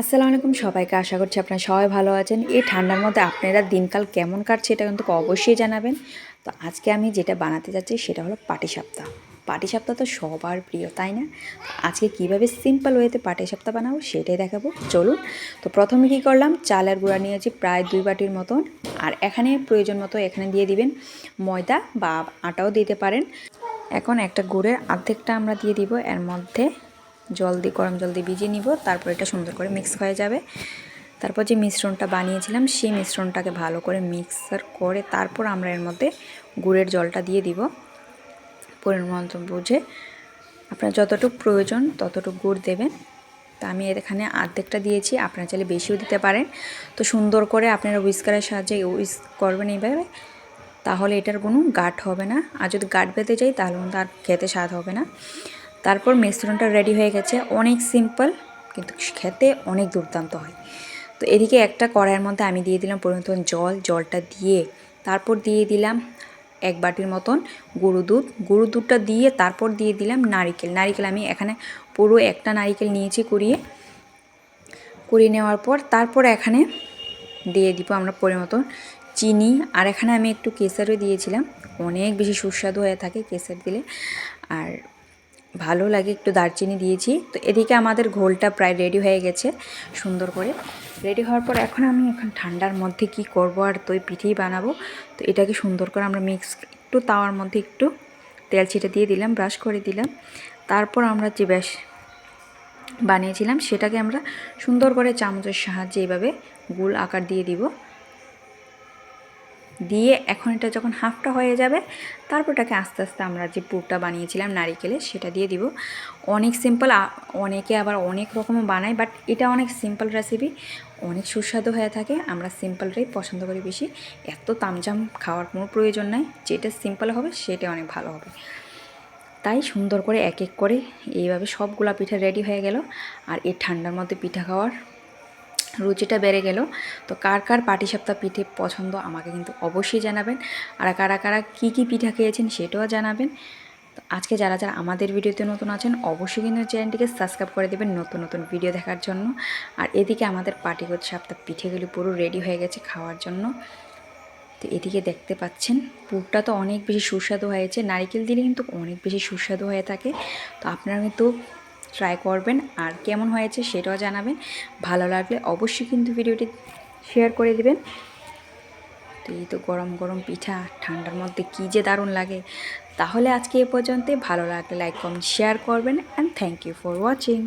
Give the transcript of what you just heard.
আসসালামু আলাইকুম সবাইকে, আশা করছি আপনারা সবাই ভালো আছেন। এই ঠান্ডার মধ্যে আপনারা দিনকাল কেমন কাটছে এটা কিন্তু অবশ্যই জানাবেন। তো আজকে আমি যেটা বানাতে যাচ্ছি সেটা হলো পাটিসাপ্তা পাটিসাপ্তা তো সবার প্রিয়, তাই না? আজকে কীভাবে সিম্পল ওয়েতে পাটিসাপ্তা বানাবো সেটাই দেখাবো। চলুন, তো প্রথমে কী করলাম? চালের গুঁড়া নিয়েছি প্রায় দুই বাটির মতন। আর এখানে প্রয়োজন মতো এখানে দিয়ে দিবেন ময়দা বা আটাও দিতে পারেন। এখন একটা গুড়ের অর্ধেকটা আমরা দিয়ে দিব, এর মধ্যে জল দিয়ে, গরম জল দিয়ে ভিজিয়ে নিব, তারপর এটা সুন্দর করে মিক্স হয়ে যাবে। তারপর যে মিশ্রণটা বানিয়েছিলাম, সেই মিশ্রণটাকে ভালো করে মিক্সার করে তারপর আমরা এর মধ্যে গুড়ের জলটা দিয়ে দিব। পরিমাণ বুঝে আপনার যতটুকু প্রয়োজন ততটুকু গুড় দেবেন। তা আমি এখানে অর্ধেকটা দিয়েছি, আপনারা চাইলে বেশিও দিতে পারেন। তো সুন্দর করে আপনারা উইস্কারের সাহায্যে উইস্ক করবেন এইভাবে, তাহলে এটার কোনো গাঠ হবে না। আর যদি গাঠ বেঁধে যায় তাহলে কিন্তু আর খেতে স্বাদ হবে না। তারপর মিশ্রণটা রেডি হয়ে গেছে। অনেক সিম্পল কিন্তু খেতে অনেক দুর্দান্ত হয়। তো এদিকে একটা কড়াইয়ের মধ্যে আমি দিয়ে দিলাম পরিমতন জল। জলটা দিয়ে তারপর দিয়ে দিলাম এক বাটির মতন গরু দুধ। গরু দুধটা দিয়ে তারপর দিয়ে দিলাম নারিকেল। নারিকেল আমি এখানে পুরো একটা নারিকেল নিয়েছি কুড়িয়ে। কুড়িয়ে নেওয়ার পর তারপর এখানে দিয়ে দিব আমরা পরিমতন চিনি। আর এখানে আমি একটু কেসারও দিয়েছিলাম। অনেক বেশি সুস্বাদু হয়ে থাকে কেসার দিলে। আর ভালো লাগে, একটু দারচিনি দিয়েছি। তো এদিকে আমাদের ঘোলটা প্রায় রেডি হয়ে গেছে, সুন্দর করে। রেডি হওয়ার পর এখন আমি এখন ঠান্ডার মধ্যে কি করব আর তো পিঠেই বানাবো। তো এটাকে সুন্দর করে আমরা মিক্স একটু তাওয়ার মধ্যে একটু তেল ছিটে দিয়ে দিলাম ব্রাশ করে দিলাম। তারপর আমরা যে ব্যাস বানিয়েছিলাম, সেটাকে আমরা সুন্দর করে চামচের সাহায্যে এইভাবে গুল আকার দিয়ে দিব। দিয়ে এখন এটা যখন হাফটা হয়ে যাবে, তারপর এটাকে আস্তে আস্তে আমরা যে পুরটা বানিয়েছিলাম নারিকেলের সেটা দিয়ে দিব। অনেক সিম্পল অনেকে আবার অনেক রকম বানায় বাট এটা অনেক সিম্পল রেসিপি অনেক সুস্বাদু হয়ে থাকে, আমরা সিম্পলটাই পছন্দ করি বেশি। এত তামজাম খাওয়ার কোনো প্রয়োজন নাই, যেটা সিম্পল হবে সেটা অনেক ভালো হবে। তাই সুন্দর করে এক এক করে এইভাবে সবগুলা পিঠা রেডি হয়ে গেল, আর এই ঠান্ডার মধ্যে পিঠা খাওয়ার রুচিটা বেড়ে গেল। তো কার কার পাটিসাপ্তা পিঠে পছন্দ আমাকে কিন্তু অবশ্যই জানাবেন। আর কারা কারা কী কী পিঠা খেয়েছেন সেটাও জানাবেন। তো আজকে যারা যারা আমাদের ভিডিওতে নতুন আছেন, অবশ্যই কিন্তু চ্যানেলটিকে সাবস্ক্রাইব করে দেবেন নতুন নতুন ভিডিও দেখার জন্য। আর এদিকে আমাদের পাটিগত সাপ্তা পিঠেগুলি পুরো রেডি হয়ে গেছে খাওয়ার জন্য। তো এদিকে দেখতে পাচ্ছেন, পুরটা তো অনেক বেশি সুস্বাদু হয়েছে। নারিকেল দিলে কিন্তু অনেক বেশি সুস্বাদু হয়ে থাকে। তো আপনারা কিন্তু ট্রাই করবেন আর কেমন হয়েছে সেটাও জানাবেন। ভালো লাগলে অবশ্যই কিন্তু ভিডিওটি শেয়ার করে দেবেন। তো এই তো গরম গরম পিঠা, ঠান্ডার মধ্যে কী যে দারুণ লাগে। তাহলে আজকে এ পর্যন্ত ভালো লাগলে লাইক কমেন্ট শেয়ার করবেন। And thank you for watching